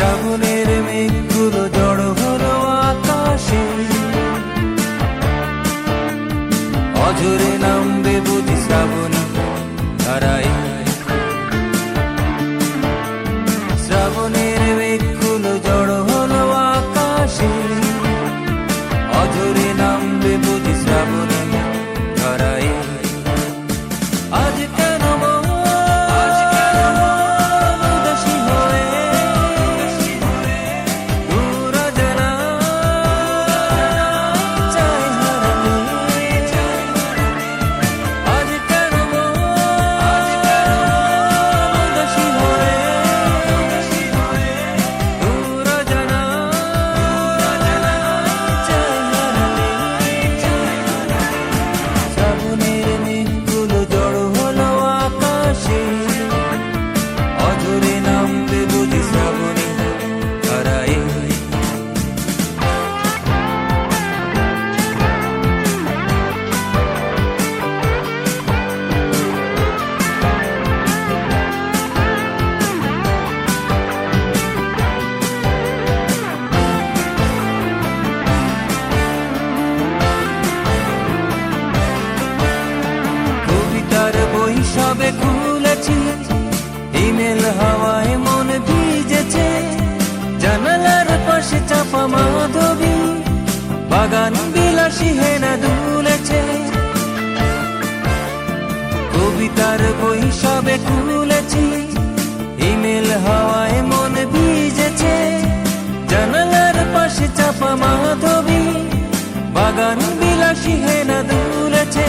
শ্রাবণের মেঘগুলো জড় হলো আকাশে। অজরে নামবে বুঝি শ্রাবণ ধারায় কবিতার বই সবে খুলেছি। ইমেল হওয়ায় মন ভিজেছে। জানালার পাশে চাপা মাধবী। বাগান বিলাসী হেনা দুলেছে।